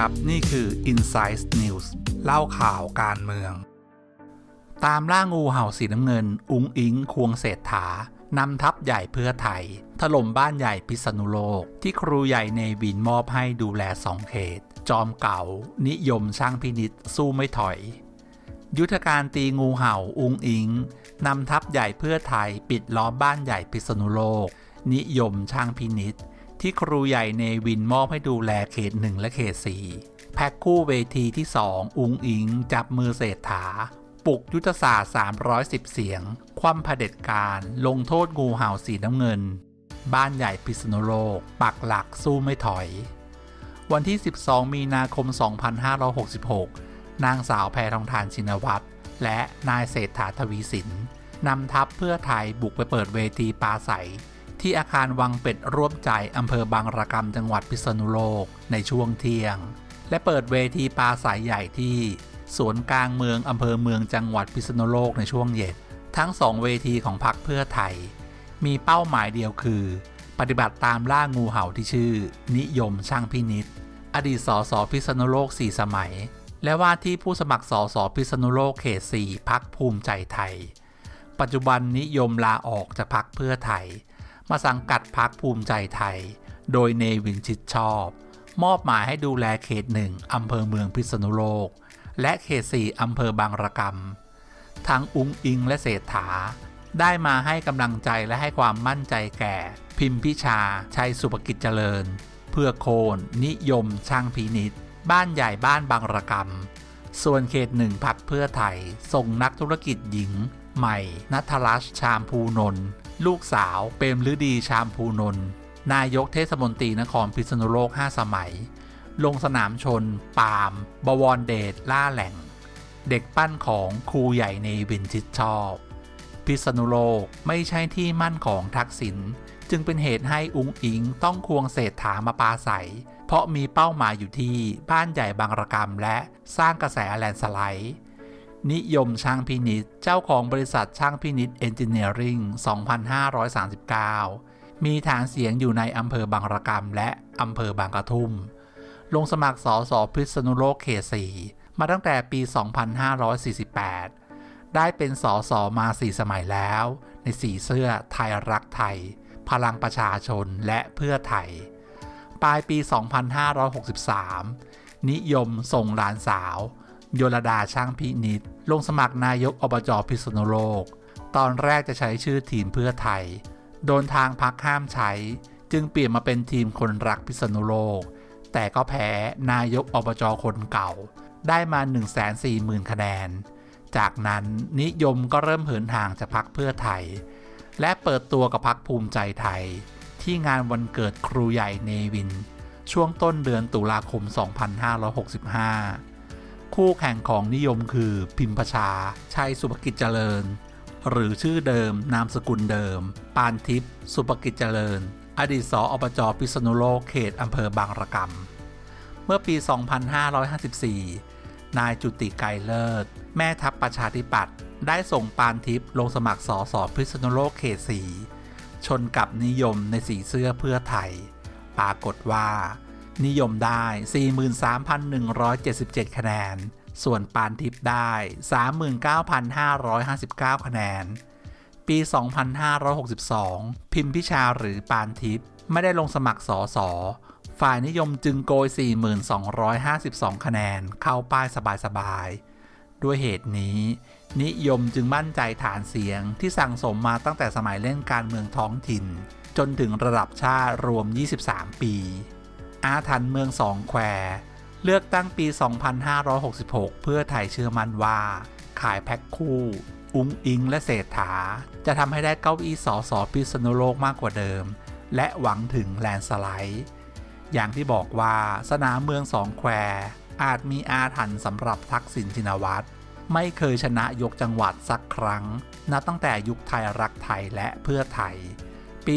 ครับ นี่คือ Inside News เล่าข่าวการเมือง ตามล่างูเห่าสีน้ำเงิน อุงอิงควงเศรษฐานำทัพใหญ่เพื่อไทย ถล่มบ้านใหญ่พิษณุโลก ที่ครูใหญ่ในวินมอบให้ดูแลสองเขต จอมเก่า นิยมช่างพินิษสู้ไม่ถอย ยุทธการตีงูเห่าอุงอิงนำทัพใหญ่เพื่อไทยปิดล้อมบ้านใหญ่พิษณุโลก นิยมช่างพินิษ ที่ครูใหญ่เนวินมอบให้ดูแลเขตหนึ่งและเขตสี่แพ็คคู่เวทีที่สองอุงอิง จับมือเศรษฐา ปลุกยุทธศาสตร์ 310 เสียง คว่ำเผด็จการ ลงโทษงูเห่าสีน้ำเงิน บ้านใหญ่พิษณุโลก ปักหลักสู้ไม่ถอย วันที่ 12 มีนาคม 2566 นางสาวแพทองทานชินวัตรและนายเศรษฐาทวีสินนำทัพเพื่อไทยบุกไปเปิดเวทีปาใส ที่อาคารวังเป็ดร่วมใจอำเภอบางระกำจังหวัดพิษณุโลกในช่วงเที่ยง และเปิดเวทีปาใสใหญ่ที่สวนกลางเมืองอำเภอเมืองจังหวัดพิษณุโลกในช่วงเย็นทั้งสองเวทีของพรรคเพื่อไทย มีเป้าหมายเดียวคือ ปฏิบัติตามล่างูเห่าที่ชื่อ นิยมช่างพินิษอดีตสสพิษณุโลกสี่สมัย และว่าที่ผู้สมัครสสพิษณุโลกเขตสี่พักภูมิใจไทย ปัจจุบันนิยมลาออกจากพักเพื่อไทย มาสังกัดพักภูมิใจไทย โดยเนวินชิดชอบ มอบหมายให้ดูแลเขตหนึ่งอำเภอเมืองพิษณุโลก และเขตสี่อำเภอบางระกำทั้งอุ้งอิงและเศรษฐา ได้มาให้กำลังใจและให้ความมั่นใจแก่ พิมพิชา ชัยสุภกิจเจริญ เพื่อโคน นิยม ช่างพินิษบ้านใหญ่บ้านบางระกำส่วนเขตหนึ่งพักเพื่อไทย ส่งนักธุรกิจหญิง ใหม่นัทรัชชามภูนนท์ ลูกสาว เปรมฤดีชามภูนน์นายกเทศมนตรีนครพิษณุโลก 5 สมัย ลงสนามชน ปาล์มบวรเดชล่าแหล่ง เด็กปั้นของครูใหญ่ในวินชิดชอบ พิษณุโลกไม่ใช่ที่มั่นของทักษิณจึงเป็นเหตุให้อุงอิงต้องควงเศรษฐามาปาใสเพราะมีเป้าหมายอยู่ที่บ้านใหญ่บางระกรรมและสร้างกระแสแลนสไลด์ นิยมช่างพินิษเจ้าของบริษัทช่างพินิษเอนจิเนียริง2539 มีฐานเสียงอยู่ในอำเภอบางระกรรมและอำเภอบางกระทุ่ม ลงสมัครสอสอพิษณุโลกเขต4มาตั้งแต่ปี 2548 ได้เป็นสอสอมา 4 สมัยแล้ว ในสีเสื้อไทยรักไทย พลังประชาชนและเพื่อไทย ปลายปี 2563 นิยมส่งหลานสาว โยลดาช่างพินิษลงสมัครนายกอบจพิษณุโลก ตอนแรกจะใช้ชื่อทีมเพื่อไทย โดนทางพักห้ามใช้ จึงเปลี่ยนมาเป็นทีมคนรักพิษณุโลก แต่ก็แพ้นายกอบจคนเก่า ได้มา 140,000 คะแนน จากนั้นนิยมก็เริ่มเหินห่างจากพักเพื่อไทย และเปิดตัวกับพักภูมิใจไทย ที่งานวันเกิดครูใหญ่เนวิน ช่วงต้นเดือนตุลาคม 2565 คู่แข่งของนิยมคือพิมพชา ชัยสุภกิจเจริญ หรือชื่อเดิมนามสกุลเดิม ปานทิพย์สุภกิจเจริญ อดีตสออบจพิษณุโลกเขตอำเภอบางระกำเมื่อปี 2554 นายจุติไกรเลิศ แม่ทัพประชาธิปัตย์ได้ส่งปานทิพย์ลงสมัครสอสอพิษณุโลกเขต4ชนกับนิยมในสีเสื้อเพื่อไทย ปรากฏว่า นิยมได้ 43,177 คะแนน ส่วนปานทิพย์ได้ 39,559 คะแนน ปี 2562 พิมพิชาหรือปานทิพย์ไม่ได้ลงสมัครสอสอฝ่ายนิยมจึงโกย 4,252 คะแนน เข้าป้ายสบายๆ ด้วยเหตุนี้ นิยมจึงมั่นใจฐานเสียงที่สั่งสมมาตั้งแต่สมัยเล่นการเมืองท้องถิ่น จนถึงระดับชาติรวม 23 ปี อาถรรพ์เมืองสองแคว เลือกตั้งปี 2566 เพื่อไทยเชื่อมั่นว่า ขายแพ็คคู่ อุ้งอิงและเศรษฐา จะทำให้ได้เก้าอี้สอสอพิษณุโลกมากกว่าเดิม และหวังถึงแลนสไลด์อย่างที่บอกว่าสนามเมืองสองแคว อาจมีอาถรรพ์สำหรับทักษิณชินวัตรไม่เคยชนะยกจังหวัดสักครั้ง นับตั้งแต่ยุคไทยรักไทยและเพื่อไทย ปี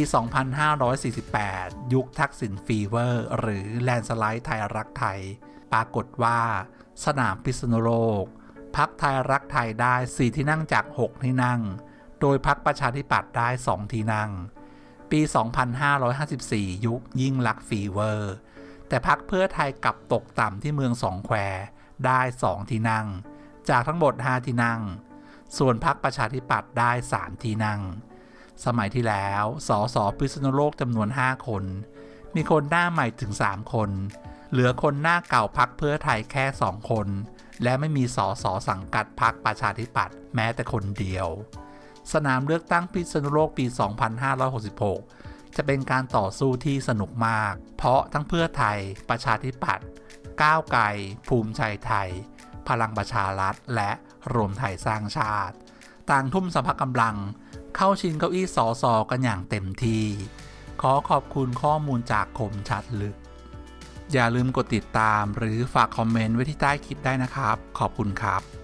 2548 ยุคทักษิณฟีเวอร์ หรือแลนสไลด์ไทยรักไทย ปรากฏว่า สนามพิษณุโลกพักไทยรักไทยได้ 4 ที่นั่งจาก 6 ที่นั่ง โดยพักประชาธิปัตย์ได้ 2 ที่นั่ง ปี 2554 ยุคยิ่งลักฟีเวอร์ แต่พักเพื่อไทยกลับตกต่ำที่เมืองสองแควได้ 2 ที่นั่ง จากทั้งหมด 5 ที่นั่ง ส่วนพักประชาธิปัตย์ได้ 3 ที่นั่ง สมัยที่แล้วสสพิษณุโลกจำนวน 5 คน มีคนหน้าใหม่ถึง 3 คน เหลือคนหน้าเก่าพักเพื่อไทยแค่ 2 คน และไม่มีสสสังกัดพักประชาธิปัตย์แม้แต่คนเดียว สนามเลือกตั้งพิษณุโลกปี 2566 จะเป็นการต่อสู้ที่สนุกมาก เพราะทั้งเพื่อไทย ประชาธิปัตย์ก้าวไกล ภูมิใจไทย พลังประชารัฐและรวมไทยสร้างชาติ ต่างทุ่มสภากำลัง เข้าชิงเก้าอี้สอสอกันอย่างเต็มที่ ขอขอบคุณข้อมูลจากคมชัดลึก อย่าลืมกดติดตามหรือฝากคอมเมนต์ไว้ที่ใต้คลิปได้นะครับ ขอบคุณครับ